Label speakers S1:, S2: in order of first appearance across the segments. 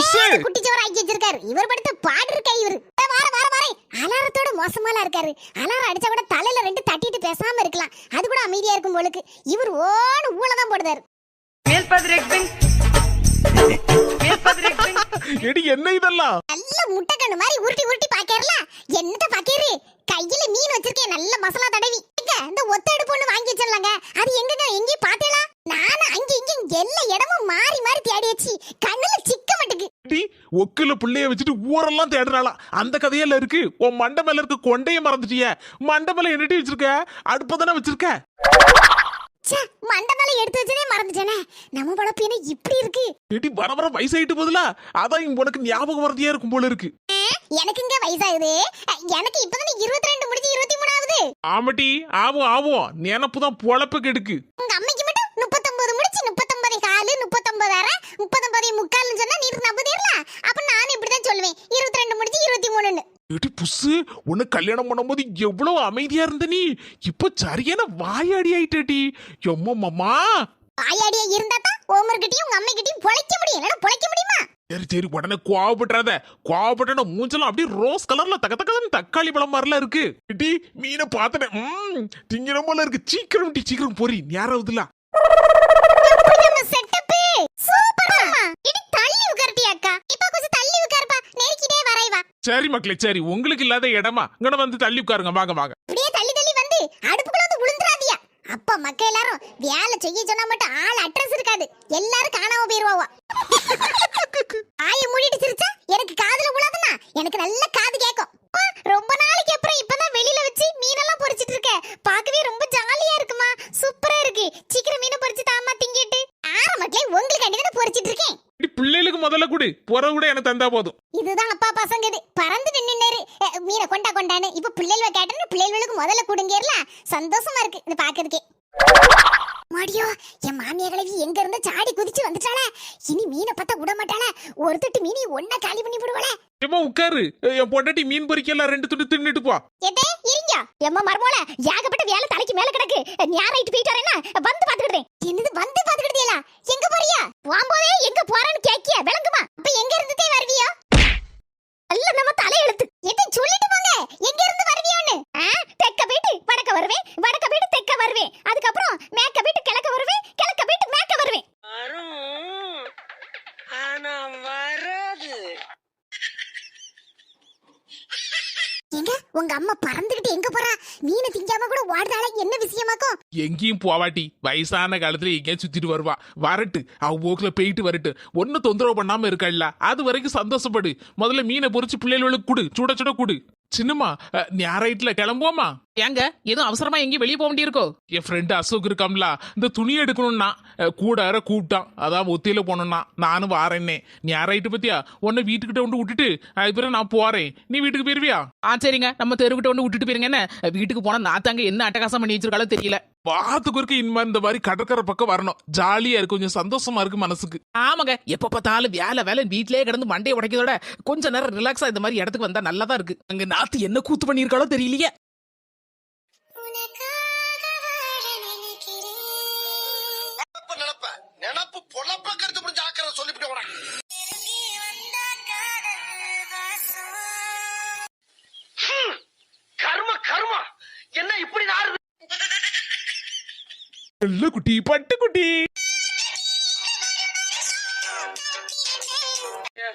S1: குட்டிச்சோறு ஆக்கி வச்சிருக்காரு. இவர் படுத்த பாடு இருக்கா இவரு? வார வார வாரே. அலாரத்தோட மோசமாலாம் இருக்காரு. அலாரம் அடிச்சா கூட தலையில ரெண்டு தட்டிட்டு பேசாம இருக்கலாம். அது கூட அமைதியா இருக்கும் போலுக்கு. இவர் ஓடு ஊழதான் போடுதாரு.
S2: எடி என்ன இதெல்லாம்?
S1: நல்ல முட்டைக்கண்ணு மாதிரி உருட்டி உருட்டி பாக்கறல. என்னத்த பாக்கேரு கையில மீன் வச்சிருக்கேன். நல்ல மசாலா தடவி. இந்த ஒத்த அடுப்பு ஒண்ணு வாங்கி வச்சிடலாங்க. அது எங்கங்க? எங்கேயும் பார்த்தேளா நானும் அங்க இங்க எல்லா இடமும் மாறி மாறி தேடி வச்சு கண்ணுல
S2: எடி ஒக்குல புள்ளைய வச்சுட்டு ஊரெல்லாம் தேடுறாளா. அந்த கதையெல்லாம் இருக்கு உன் மண்டை மேல இருக்க கொண்டைய மறந்துட்டிய. மண்டை மேல என்னடி வச்சிருக்க? அடுப்பு தானே வச்சிருக்க?
S1: எடுத்து வச்சதே மறந்துட்டேனே. நம்ம பழப்பு என்ன இப்படி இருக்கு?
S2: வர வர வயசாயிட்டு போதுல? அதான் உனக்கு ஞாபகம் வரதியா இருக்கும் போல இருக்கு.
S1: எனக்குங்க வயசாகுது. அஹ், எனக்கு இப்பதானே இருபத்தி ரெண்டு முடிஞ்சு இருபத்தி மூணாவது.
S2: ஆமாட்டி ஆவும் ஆவும். நினப்பு தான் பொழப்பு கெடுக்கு
S1: உங்க அம்மைக்கு மட்டும் முப்பத்தொன்பது முடிச்சு முப்பத்தொன்பது காலு முப்பத்தொன்பது அரை முப்பத்தொன்பது முக்கால்னு சொன்னா நீ நம்புதீர்ல அப்ப நான் இப்படிதான் சொல்லுவேன். இருபத்தி ரெண்டு முடிச்சு இருபத்தி மூணுன்னு
S2: எடி புஸ்ஸு உன்னை கல்யாணம் பண்ணும்போது எவ்வளவு அமைதியா இருந்த நீ? இப்ப சரியான வாயாடி ஆயிட்டடி எம்மோ மாமா.
S1: வாயாடியா இருந்தா தான் ஓமர்கிட்டயும் உங்க அம்மைக்கிட்டயும் பொழைக்க முடியும். இல்லைன்னா பொழைக்க முடியுமா?
S2: சரி சரி உடனே கோவப்பட்டுறாத. கோவப்பட்டன மூஞ்செல்லாம் அப்படியே ரோஸ் கலர்ல தக்க தக்கன்னு தக்காளி பழம் மாதிரிலாம் இருக்கு. டி மீனை பார்த்தனே. திங்கிற போல இருக்கு. சீக்கிரம் டி சீக்கிரம் பொறி. நேரம் ஆகுதுல
S1: எப்படி நம்ம செட்டப் சூப்பரா இடி தள்ளி உட்கார்ட்டி அக்கா இப்ப கொஞ்சம் தள்ளி உட்காருப்பா நெருக்கிட்டே வரைவா
S2: சரி மக்களே சரி. உங்களுக்கு இல்லாத இடமா? இங்கன வந்து தள்ளி உட்காருங்க. வாங்க வாங்க.
S1: இப்படியே தள்ளி தள்ளி வந்து அடுப்புக்குள்ள வந்து விழுந்துராதியா அப்பா மக்க எல்லாரும் வேலை செய்ய சொன்னா மட்டும் ஆள் அட்ரஸ் இருக்காது. எல்லாரும் காணாம போயிருவாவா. ஆய மூடிட்டு சிரிச்சா எனக்கு காதுல விழாதுன்னா எனக்கு நல்ல காது கேட்கும். ரொம்ப நாளைக்கு அப்புறம் இப்பதான் வெளியில வச்சு மீனெல்லாம் பொரிச்சிட்டு இருக்க பார்க்கவே ரொம்ப ஜாலியா இருக்குமா? சூப்பரா இருக்கு. சீக்கிரம் மீனை பொரிச்சு தாமா திங்கிட்டு. மக்களே உங்களுக்கு தான் பொரிச்சிட்டு இருக்கேன்.
S2: பிள்ளைகளுக்கு முதல்ல கொடு. புற கூட எனக்கு தந்தா போதும்.
S1: சாடி குதிச்சு வந்துட்டாளே. இனி மீனை பார்த்தா விட மாட்டாளே ஒரு தொட்டு மீனி ஒன்னா காலி பண்ணி விடுவாளே
S2: ஏம்மா உட்காரு. என் பொண்டாட்டி மீன் பொரிக்கலாம் ரெண்டு துண்டு தின்னுட்டு போ.
S1: எதே இருங்க. எம்மா மர்மோல ஏகப்பட்ட வேலை தலைக்கு மேல கிடக்கு. ஞாராயிட்டு போயிட்டாரேன்னா வந்து பாத்துக்கிட்டேன் என்னது வந்து பாத்துக்கிட்டீங்களா எங்க போறியா? வாம்போதே எங்க போறேன்னு கேக்கிய விளங்குமா? அப்ப எங்க இருந்துட்டே வருவியோ? அல்ல நம்ம தலையெழுத்து. எதை சொல்லிட்டு போங்க. எங்க இருந்து வருவியோன்னு? தெக்க போயிட்டு வடக்க வருவேன். வடக்க போயிட்டு தெக்க வருவேன். அதுக்கப்புறம் மேக்க போயிட்டு கிழக்க வருவேன் கிழக்க போயிட்டு மேக்க வருவேன்
S3: வரும் ஆனா வராது
S1: எங்க உங்க அம்மா பறந்துகிட்டு எங்க போறா? மீனை திங்காம கூட ஓடுறாளே என்ன விஷயமாக்கும்?
S2: எங்கேயும் போவாட்டி வயசான காலத்துல எங்கேயும் சுத்திட்டு வருவா. வரட்டு. அவ போக்குல போயிட்டு வரட்டு. ஒன்னும் தொந்தரவு பண்ணாம இருக்கல்ல அது வரைக்கும் சந்தோஷப்படு. முதல்ல மீனை பொறிச்சு பிள்ளைகளுக்கு கொடு. சுட சுட குடு. சின்னம்மா அஹ், கிளம்புவோமா
S4: ஏங்க எதுவும் அவசரமா எங்கேயும் வெளியே போக வேண்டியிருக்கோ?
S2: என் ஃப்ரெண்டு அசோக் இருக்காம்ல இந்த துணி எடுக்கணும்னா கூட யார கூப்பிட்டான். அதான் ஒத்தியில போனோம்னா நானும் வாரேன்னே. ஞாயிறாயிட்டு பத்தியா? உன்னை வீட்டுக்கிட்ட வந்து விட்டுட்டு அதுக்கப்புறம் நான் போறேன். நீ வீட்டுக்கு போயிருவியா?
S4: ஆ சரிங்க. நம்ம தெருவிட்ட ஒன்று விட்டுட்டு போயிருங்க என்ன? வீட்டுக்கு போனா நாத்தாங்க என்ன அட்டகாசம் பண்ணி வச்சிருக்காளோ தெரியல.
S2: வாரத்துக்கு ஒருக்க இனிமே இந்த மாதிரி கடற்கரை பக்கம் வரணும். ஜாலியா இருக்கு கொஞ்சம் சந்தோஷமா இருக்கு மனசுக்கு.
S4: ஆமாங்க. எப்ப பார்த்தாலும் வேலை வேலை வீட்லயே கிடந்து மண்டையை உடைக்கிறதோட கொஞ்ச நேரம் ரிலாக்ஸா இந்த மாதிரி இடத்துக்கு வந்தா நல்லா தான் இருக்கு. அங்க நாத்து என்ன கூத்து பண்ணியிருக்காளோ தெரியலையே.
S3: என்ன இப்படி நாறு
S2: நல்ல குட்டி பட்டு குட்டி.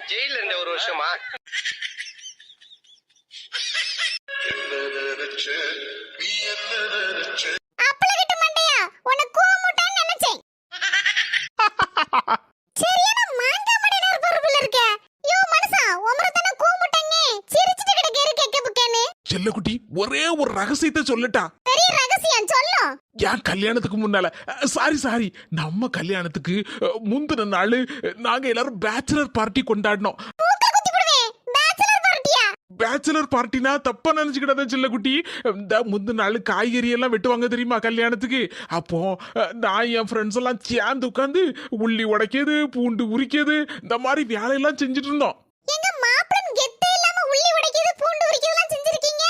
S3: ஜெயில இருந்த ஒரு வருஷமா?
S2: ஒரே ரகசியத்தை சொல்லட்டா.
S1: பெரிய ரகசியம் சொல்லும்
S2: என் கல்யாணத்துக்கு முன்னால? சாரி சாரி நம்ம கல்யாணத்துக்கு முந்தின நாள் நாங்க எல்லாரும் பேச்சுலர் பார்ட்டி கொண்டாடினோம்.
S1: பேச்சுலர்
S2: பார்ட்டினா தப்பா நினைச்சுக்கிடாத செல்லக்குட்டி இந்த முந்தின நாள் காய்கறி எல்லாம் வெட்டுவாங்க தெரியுமா கல்யாணத்துக்கு? அப்போ நான் என் ஃப்ரெண்ட்ஸ் எல்லாம் சேர்ந்து உட்காந்து உள்ளி உடைக்கிறது பூண்டு உரிக்கிறது இந்த மாதிரி வேலையெல்லாம் செஞ்சுட்டு இருந்தோம்
S1: எங்க மாப்பிளன் கெத்த இல்லாம உள்ளி உடைக்கிறது பூண்டு உரிக்கிறதெல்லாம் செஞ்சிருக்கீங்க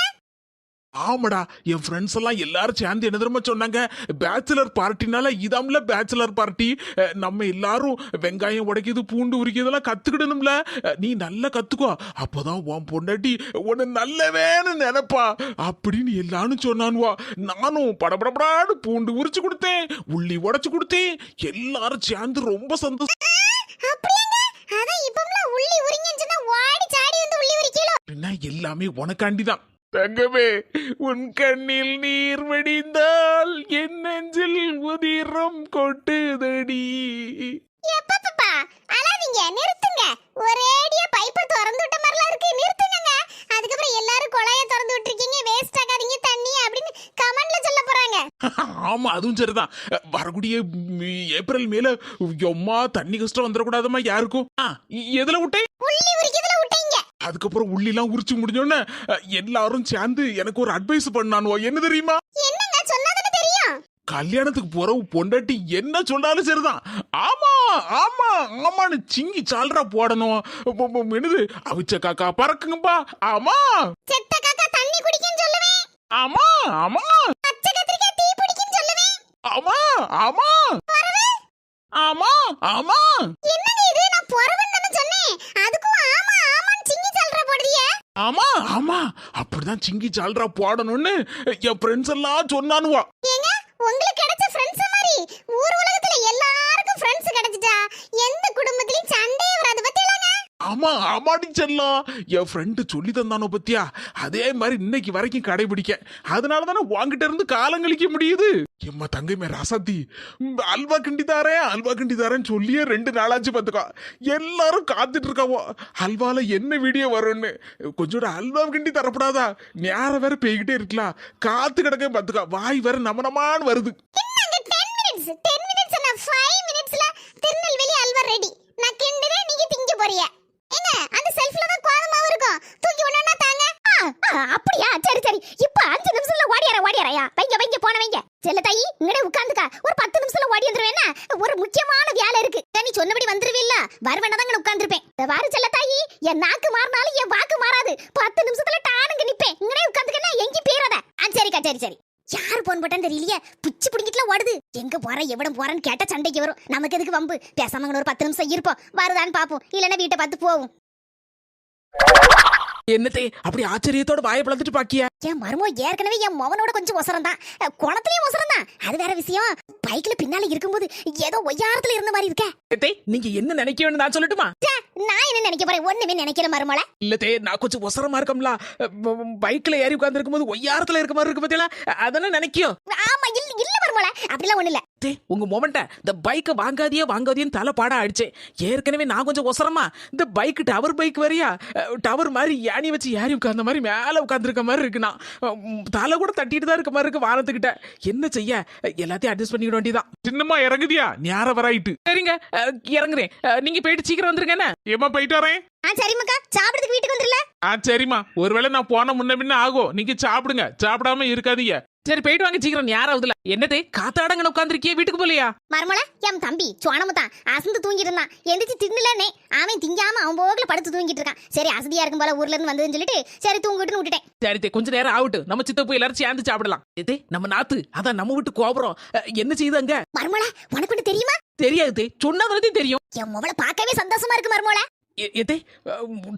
S2: ஆமாடா என் ஃப்ரெண்ட்ஸ் எல்லாம் எல்லாரும் சேர்ந்து என்ன தெரியுமா சொன்னாங்க? பேச்சுலர் பார்ட்டினால இதாம்ல பேச்சுலர் பார்ட்டி நம்ம எல்லாரும் வெங்காயம் உடைக்கிறது பூண்டு உரிக்கிறதெல்லாம் கத்துக்கிடணும்ல. அஹ், நீ நல்லா கத்துக்கோ. அப்பதான் உன் பொண்டாட்டி உன்னை நல்லவேன்னு நினைப்பா. அப்படின்னு எல்லாரும் சொன்னானுவா. நானும் படபடபடான்னு பூண்டு உரிச்சு கொடுத்தேன் உள்ளி உடைச்சு கொடுத்தேன். எல்லாரும் சேர்ந்து ரொம்ப சந்தோஷம்.
S1: அப்படியாங்க? அதான் இப்பம்லாம்
S2: தங்கமே உன் கண்ணில் நீர் வடிந்தால் என் நெஞ்சில் உதிரம் கொட்டுதடி.
S1: எப்பப்பா அழாதீங்க நிறுத்துங்க. ஒரேடியா பைப்பை திறந்து விட்ட மாதிரிலாம் இருக்கு நிறுத்துங்க அதுக்கப்புறம் எல்லாரும் குழாய திறந்து விட்டுருக்கீங்க வேஸ்ட் ஆகாதீங்க தண்ணி அப்படின்னு கமெண்ட்ல சொல்ல போறாங்க.
S2: ஆமா அதுவும் சரிதான். வரக்கூடிய ஏப்ரல் மேல எம்மா தண்ணி கஷ்டம் வந்துடக்கூடாதம்மா யாருக்கும்? எதுல விட்டேன்
S1: உள்ளி உரிக்கிறதுல
S2: அதுக்கப்புறம் உள்ளிலாம் உரிச்சு முடிஞ்சோடனே எல்லாரும் சேர்ந்து எனக்கு ஒரு அட்வைஸ் பண்ணானுவோ. என்ன தெரியுமா? கல்யாணத்துக்கு போற பொண்டாட்டி என்ன சொன்னாலும் சரிதான். ஆமா ஆமா ஆமான்னு சிங்கி சால்ரா போடணும். என்னது? அவிச்ச காக்கா பறக்குங்கப்பா. ஆமா.
S1: செத்த காக்கா தண்ணி குடிக்குன்னு சொல்லுவேன்.
S2: ஆமா ஆமா.
S1: பச்சை கத்திரிக்காய் தீ பிடிக்குன்னு சொல்லுவேன்.
S2: ஆமா ஆமா. ஆமா ஆமா.
S1: என்னங்க இது? நான் பொறவன் தானே சொன்னேன். அதுக்கும் ஆமா.
S2: ஆமா அப்படிதான் சிங்கி சால்ரா போடணும்னு என் ஃப்ரெண்ட்ஸ் எல்லாம் சொன்னானுவா.
S1: ஏங்க உங்களுக்கு கிடைச்ச ஃப்ரெண்ட்ஸ் மாதிரி ஊர் உலகத்துல எல்லாருக்கும் ஃப்ரெண்ட்ஸ் கிடைச்சிட்டா எந்த குடும்பத்திலயும் சண்டையே வராது பத்தியலாங்க
S2: ஆமா ஆமாடி செல்லம் என் ஃப்ரெண்டு சொல்லி தந்தானோ பத்தியா? அதே மாதிரி இன்னைக்கு வரைக்கும் கடைபிடிக்க. அதனால தானே வாங்கிட்ட இருந்து காலம் கழிக்க முடியுது? எம்மா தங்கைமே ராசாத்தி. ம், அல்வா கிண்டி தாரேன் அல்வா கிண்டி தாரேன்னு சொல்லியே ரெண்டு நாளாச்சு பார்த்துக்கோ. எல்லாரும் காத்துட்டு இருக்காவோ அல்வால என்ன வீடியோ வரும்னு. கொஞ்சோட அல்வா கிண்டி தரப்படாதா? நேரம் வேற பெய்கிட்டே இருக்கலாம். காத்து கிடக்க பார்த்துக்கோ. வாய் வேற நமனமான்னு வருது.
S1: திருநெல்வேலி அல்வா ரெடி நான் கிண்டுறேன் நீங்க திங்க போறியா என்ன அந்த செல்ஃப்ல தான் கோதமாவும் இருக்கும் தூக்கி ஒண்ணா தாங்க அப்படியா? சரி சரி. இப்ப அஞ்சு நிமிஷத்துல ஓடியார ஓடியாரையா? வைங்க வைங்க போன வைங்க. செல்ல தாயி இங்கடே உட்காந்துக்கா. ஒரு பத்து நிமிஷத்துல ஓடி வந்துருவேன்னா ஒரு முக்கியமான வேலை இருக்கு. நீ சொன்னபடி வந்துருவில்ல? வருவேன்னா தான் உட்கார்ந்துருப்பேன். வாரு செல்ல தாயி என் நாக்கு மாறினாலும் என் வாக்கு மாறாது. பத்து நிமிஷத்துல டானுங்க நிப்பேன். இங்கடே உட்காந்துக்கன்னா எங்கேயும் போயிடாத ஆ சரிக்கா சரி சரி. யார் போன் போட்டான்னு தெரியலையே? பிச்சு பிடிங்கிட்டுல ஓடுது. எங்க போற எவ்வளவு போறேன்னு கேட்ட சண்டைக்கு வரும். நமக்கு எதுக்கு வம்பு? பேசாம ஒரு பத்து நிமிஷம் இருப்போம். வருதான்னு பாப்போம். இல்லைன்னா வீட்டை பார்த்து போவோம்.
S4: என்னத்தே அப்படி ஆச்சரியத்தோட வாயை பழந்துட்டு பாக்கியா?
S1: என் மருமோ ஏற்கனவே என் மவனோட கொஞ்சம் ஒசரம் தான் குளத்துலயும் ஒசரம் தான் அது வேற விஷயம். பைக்ல பின்னால இருக்கும்போது ஏதோ ஒய்யாரத்துல இருந்த மாதிரி இருக்க.
S4: நீங்க என்ன நினைக்கணும்னு நான் சொல்லட்டுமா?
S1: நான் என்ன நினைக்க போறேன்? ஒண்ணுமே நினைக்கல மருமல
S4: இல்லத்தே நான் கொஞ்சம் ஒசரமா இருக்கம்ல. பைக்ல ஏறி உட்கார்ந்து இருக்கும்போது ஒய்யாரத்துல இருக்க மாதிரி இருக்கு பாத்தீங்களா அதெல்லாம் நினைக்கும்
S1: ஆமா இல்ல மருமல அப்படிலாம் ஒண்ணு இல்ல
S4: தே உங்க மொமெண்ட இந்த பைக்கை வாங்காதியே வாங்காதியன்னு தலை பாடா அடிச்சேன் ஏற்கனவே நான் கொஞ்சம் ஒசரமா இந்த பைக் டவர் பைக் வரியா டவர் மாதிரி யானி வச்சு ஏறி உட்கார்ந்த மாதிரி மேல உட்கார்ந்துருக்க மாதிரி இருக்குண்ணா உம், தலை கூட தட்டிட்டு தான் இருக்க மாதிரி இருக்கு வானத்துக்கிட்ட. என்ன செய்ய? எல்லாத்தையும் அட்ஜஸ்ட் பண்ணிக்க வேண்டியதான்
S2: சின்னம்மா இறங்குதியா? ஞார வராயிட்டு.
S4: சரிங்க இறங்குறேன். நீங்க போயிட்டு சீக்கிரம் வந்துருங்க என்ன?
S2: ஏமா போயிட்டு வரேன்?
S1: ஆ சரி மக்கா சாப்பிடுறதுக்கு வீட்டுக்கு வந்துருல.
S2: ஆ சரிம்மா. ஒருவேளை நான் போன முன்ன பின்ன ஆகும் நீங்க சாப்பிடுங்க. சாப்பிடாம இருக்காதீங்க.
S4: சரி போயிட்டு வாங்க சீக்கிரம். யாராவதுல என்னதே? காத்தாடங்கன்னு உட்காந்துருக்கியே வீட்டுக்கு போலியா?
S1: மருமல என் தம்பி சுவானமு தான் அசந்து தூங்கிட்டு இருந்தான் எந்திரிச்சு தின்னலனே அவன் திங்காம அவன் போகல படுத்து தூங்கிட்டு இருக்கான். சரி அசதியா இருக்கும் போல ஊர்ல இருந்து வந்ததுன்னு சொல்லிட்டு சரி தூங்கிட்டுன்னு விட்டுட்டேன்.
S4: சரி கொஞ்ச நேரம் ஆகட்டு நம்ம சித்தப்பு எல்லாரும் சேர்ந்து சாப்பிடலாம். இதே நம்ம நாத்து? அதான் நம்ம வீட்டு கோபுரம். என்ன செய்யுதாங்க
S1: மருமல உனக்கு தெரியுமா?
S4: தெரியாது. சொன்னதுலதே தெரியும்.
S1: என் முவளை பார்க்கவே சந்தோஷமா இருக்கு மருமல
S4: எதே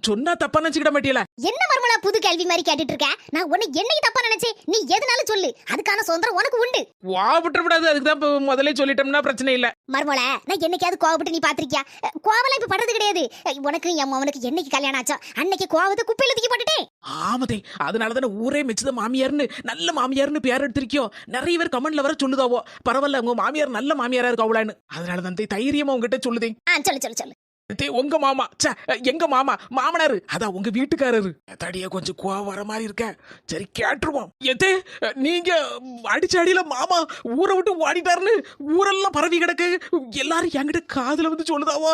S4: சொன்னா தப்பா நினைச்சுக்கிட மாட்டியல?
S1: என்ன மருமல புது கேள்வி மாதிரி கேட்டுட்டு இருக்க நான் உன்னை என்னைக்கு தப்பா நினைச்சேன் நீ எதுனாலும் சொல்லு. அதுக்கான சுதந்திரம் உனக்கு உண்டு.
S4: வா விட்டுறக்கூடாது. அதுக்கு தான் முதல்ல சொல்லிட்டோம்னா பிரச்சனை இல்ல.
S1: மருமல நான் என்னைக்காவது கோவப்பட்டு நீ பாத்திருக்கியா? கோவலாம் இப்ப படுறது கிடையாது. உனக்கு என் மவனுக்கு என்னைக்கு கல்யாணம் ஆச்சோ அன்னைக்கு கோவத்தை குப்பையில தூக்கி போட்டுட்டேன்
S4: ஆமதே அதனால தானே ஊரே மெச்சத மாமியார்னு நல்ல மாமியார்னு பேர் எடுத்திருக்கியோ? நிறைய பேர் கமெண்ட்ல வர சொல்லுதாவோ? பரவாயில்ல உங்க மாமியார் நல்ல மாமியாரா இருக்கு அவளான்னு. அதனால தான் தைரியமா உங்ககிட்ட சொல்லுதே.
S1: சொல்லு சொல்லு சொல்லு.
S4: தே, உங்க மாமா. ச்சே எங்க மாமா? மாமனாரு. அதான் உங்க வீட்டுக்காரரு. தடிய கொஞ்சம் கோவம் வர மாதிரி இருக்க. சரி கேட்டுருவோம். எதே? நீங்க அடிச்ச அடியில மாமா ஊரை விட்டு ஓடிட்டாருன்னு ஊரெல்லாம் பரவி கிடக்கு. எல்லாரும் என்கிட்ட காதுல வந்து சொல்லுதாவோ?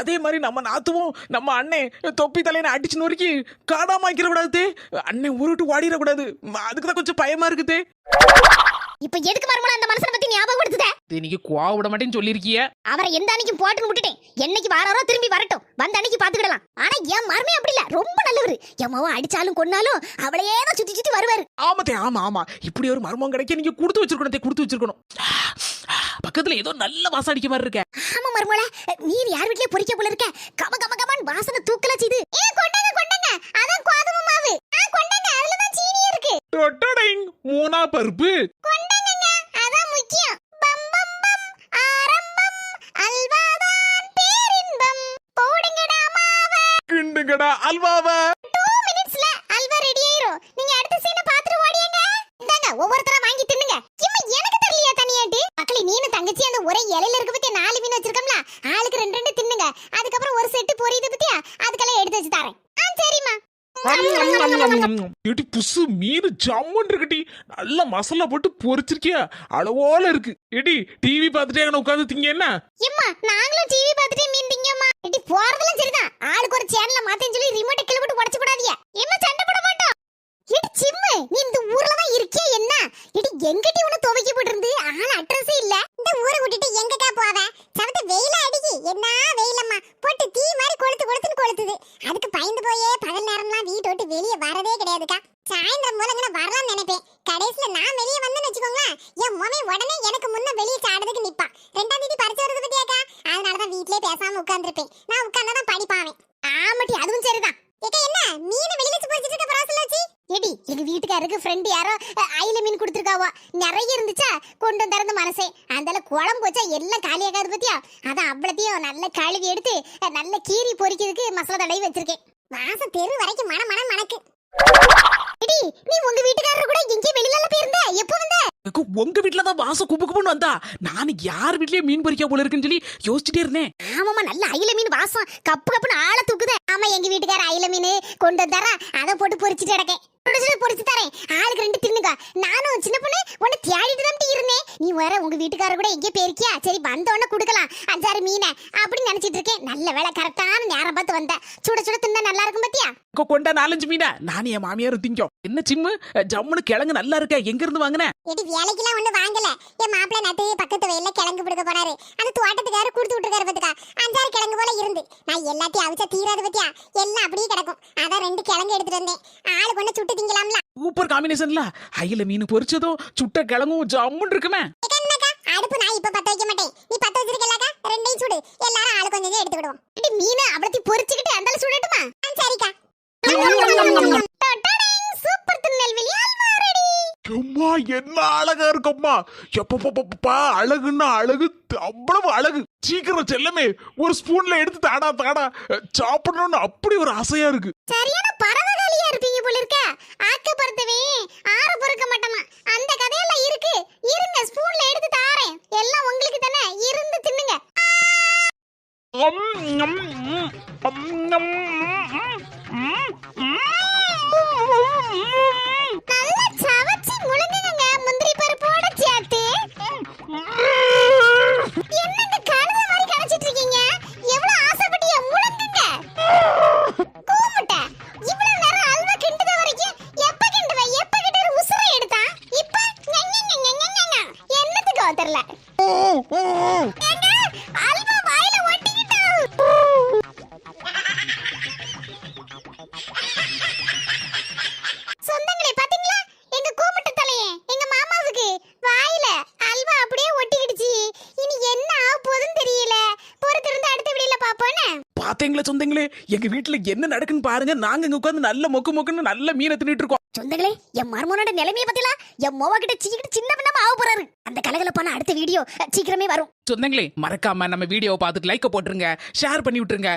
S4: அதே மாதிரி நம்ம நாத்துவோம் நம்ம அண்ணன் தொப்பி தலையின அடிச்சு நொறுக்கி காணாம ஆக்கிட கூடாது அண்ணன் ஊரை விட்டு ஓடிடக்கூடாது. அதுக்கு தான் கொஞ்சம் பயமா இருக்குதே.
S1: இப்ப எதுக்கு மருமல அந்த மனுஷனை பத்தி ஞாபகப்படுத்துத
S4: இது கோவ விட மாட்டேன்னு சொல்லியிருக்கிய.
S1: அவரை எந்த அன்னைக்கும் போட்டுன்னு விட்டுட்டேன். என்னைக்கு வாராரோ திரும்பி வரட்டும். வந்த அன்னைக்கு பாத்துக்கிடலாம் ஆனா என் மருமே அப்படி இல்ல. ரொம்ப நல்லவரு. எம்மாவும் அடிச்சாலும் கொன்னாலும் அவளையே தான் சுத்தி சுத்தி வருவாரு.
S4: ஆமாத்தே ஆமா ஆமா. இப்படி ஒரு மர்மம் கிடைக்க நீங்க கொடுத்து வச்சிருக்கணும் கொடுத்து வச்சிருக்கணும். பக்கத்துல ஏதோ நல்ல வாசம் அடிக்க மாதிரி இருக்க.
S1: ஆமா மருமல நீர் யார் வீட்லயே பொறிக்க போல இருக்க? கம கம கமன் வாசனை தூக்கல செய்து. ஏ கொண்டாங்க கொண்டாங்க. அதான் கோதுமை மாவு. கொண்டாங்க. அதுல தான் சீனி இருக்கு.
S2: டொட்டடைங். மூணா பருப்பு. கிண்டுங்கடா அல்வாவா.
S1: டூ மினிட்ஸ்ல அல்வா ரெடி ஆயிரும். நீங்க அடுத்த சீனை பாத்துட்டு ஓடியாங்க இந்தாங்க ஒவ்வொருத்தரா வாங்கி தின்னுங்க. இம்மா எனக்கு தெரியலையா தனியாட்டி மக்களே நீனு தங்கச்சி அந்த ஒரே இலையில இருக்க பத்தியா நாலு மீன் வச்சிருக்கோம்ல? ஆளுக்கு ரெண்டு ரெண்டு தின்னுங்க. அதுக்கப்புறம் ஒரு செட்டு பொரியது பத்தியா? அதுக்கெல்லாம் எடுத்து வச்சு தரேன்.
S2: ஏடி புசு மீன் ஜம்முன் இருக்குடி நல்ல மசாலா போட்டு பொரிச்சிருக்கியா? அளவோல இருக்கு. ஏடி டிவி பார்த்துட்டே அங்கே உட்காந்து திங்க என்ன?
S1: எம்மா நாங்களும் டிவி பார்த்துட்டே மீன் திங்கம்மா எடி போறதெல்லாம் சரிதான். ஆளுக்கு ஒரு சேனல்ல மாத்தேன்னு சொல்லி ரிமோட்டை கிளப்பிட்டு உடைச்சு கூடாதீங்க எம்மா சண்டை போட மாட்டோம். எடி சிம்மு நீ இந்த ஊர்ல தான் இருக்கியா என்ன? எடி எங்கடி உன துவைக்க போட்டிருந்து? ஆள் அட்ரஸே இல்ல. இந்த ஊரை விட்டுட்டு எங்கக்கா போவ? சவத்த வெயில அடிக்கி. என்ன வெயிலம்மா போட்டு தீ மாதிரி கொளுத்து கொளுத்துன்னு கொளுத்துது. அதுக்கு பயந்து போயே பகல் நேரம்லாம் வீட்டை விட்டு வெளியே வரதே கிடையாதுக்கா. சாயந்தரம் போல இங்கே வரலாம்னு நினைப்பேன். கடைசியில நான் வெளியே வந்தேன்னு வச்சுக்கோங்களேன் என் மொமை உடனே எனக்கு முன்ன வெளியே சாடுறதுக்கு நிப்பான். ரெண்டாம் தேதி பறிச்சு வருது பத்தியாக்கா? அதனாலதான் வீட்லயே பேசாம உட்காந்துருப்பேன் நான் உட்கார்ந்தாதான் படிப்பாவேன். ஆமாட்டி அதுவும் சரிதான். ஏக்கா என்ன? மீன் வெளியே வச்சு எடி எங்க வீட்டுக்காரருக்கு ஃப்ரெண்ட் யாரோ அயில மீன் கொடுத்துருக்காவோ. நிறைய இருந்துச்சா? கொண்டு வந்திருந்த மனசே. அந்தால குழம்பு வச்சா எல்லாம் காலியாகாது பத்தியா? அதான் அவ்வளத்தையும் நல்ல கழுவி எடுத்து நல்ல கீரி பொரிக்கிறதுக்கு மசாலா தடவி வச்சிருக்கேன். வாசம் தெரு வரைக்கும் மன மன மணக்கு எடி நீ உங்க வீட்டுக்காரர் கூட எங்கேயும் வெளியில போயிருந்த? எப்போ வந்த?
S4: உங்க வீட்டுல தான் வாசம் குப்பு குப்புன்னு வந்தா. நான் யார் வீட்லயே மீன் பொரிக்க போல இருக்குன்னு சொல்லி யோசிச்சுட்டே இருந்தேன்.
S1: ஆமாமா நல்ல அயில மீன் வாசம். கப்பு கப்புன்னு ஆள தூக்குதே. ஆமா எங்க வீட்டுக்கார அயில மீன் கொண்டு வந்தாரா? அதை போட்டு பொரிச்சிட்டு கிடக்கேன். சுட சுட தரேன். ஆளுக்கு ரெண்டு தின்னுங்க நானும் சின்ன பொண்ணு உன்னை தேடிட்டு தான் இருந்தேன். நீ வேற உங்க வீட்டுக்கார கூட எங்கே போயிருக்கியா? சரி வந்த உடனே கொடுக்கலாம். அஞ்சாறு மீனை அப்படின்னு நினைச்சிட்டு இருக்கேன். நல்ல வேலை கரெக்டான நேரம் பார்த்து வந்த. சுட சுட தின்னா நல்லா இருக்கும் பாத்தியா?
S4: கொண்டா நாலஞ்சு மீனா. நானும் என் மாமியாரும் திங்கோம் என்ன சிம்மு? ஜம்முன்னு கிழங்கு நல்லா இருக்க. எங்க இருந்து வாங்கின?
S1: எடி வேலைக்கெல்லாம் ஒண்ணு வாங்கல. என் மாப்பிள்ள நேத்து பக்கத்து வயல்ல கிழங்கு பிடிக்க போனாரு. அந்த தோட்டத்துக்காரு கொடுத்து விட்டுருக்காரு பாத்துக்கா. அஞ்சாறு கிழங்கு போல இருந்து. நான் எல்லாத்தையும் அவிச்சா தீராது பத்தியா? எல்லாம் அப்படியே கிடக்கும். அதான் ரெண்டு கிழங்கு எடுத்துட்டு வந்தேன். ஆளுக்கு ஒண்ணு சுட்டு திங்கலாம்ல.
S4: சூப்பர் காம்பினேஷன்ல. அயில மீன் பொரிச்சதும் சுட்ட கிழங்கும் ஜம்முன்னு இருக்குமே.
S1: அடுப்பு நான் இப்ப பத்த வைக்க மாட்டேன். நீ பத்த வச்சிருக்கலக்கா ரெண்டையும் சுடு. எல்லாரும் ஆளு கொஞ்சம் கொஞ்சம் எடுத்து விடுவோம். இடி மீன் அவ்வளத்தி பொரிச்சுக்கிட்டு அந்தால சுடட்டுமா? சரிக்கா. சூப்பர் திருநெல்வேலி
S2: எம்மா என்ன அழகா இருக்கம்மா? எப்பப்பா அழகுன்னா அழகு அவ்வளவு அழகு. சீக்கிரம் செல்லமே ஒரு ஸ்பூன்ல எடுத்து தாடா தாடா. சாப்பிடணும்னு அப்படி ஒரு ஆசையா இருக்கு.
S1: சரியான பரவகாலியா இருப்பீங்க போல இருக்க. ஆக்க பொறுத்தவே ஆற பொறுக்க மாட்டமா அந்த கதையெல்லாம் இருக்கு. இருங்க ஸ்பூன்ல எடுத்து தாரேன். எல்லாம் உங்களுக்கு தானே. இருந்து தின்னுங்க. நல்லா சவச்சி முழுங்குங்க.
S4: பாத்தீங்களா சொந்தங்களே? எங்க வீட்டுல என்ன நடக்குன்னு பாருங்க. நாங்க இங்க உட்காந்து நல்ல மொக்கு மொக்குன்னு நல்ல மீனை தின்னுட்டு இருக்கோம்.
S1: சொந்தங்களே என் மருமனோட நிலைமைய பத்திலா? என் மோவ கிட்ட சீக்கிட்டு சின்ன பின்னமா ஆக போறாரு. அந்த கலகலப்பான அடுத்த வீடியோ சீக்கிரமே வரும்.
S4: சொந்தங்களே மறக்காம நம்ம வீடியோவை பார்த்துட்டு லைக்க போட்டுருங்க ஷேர் பண்ணி விட்டுருங்க.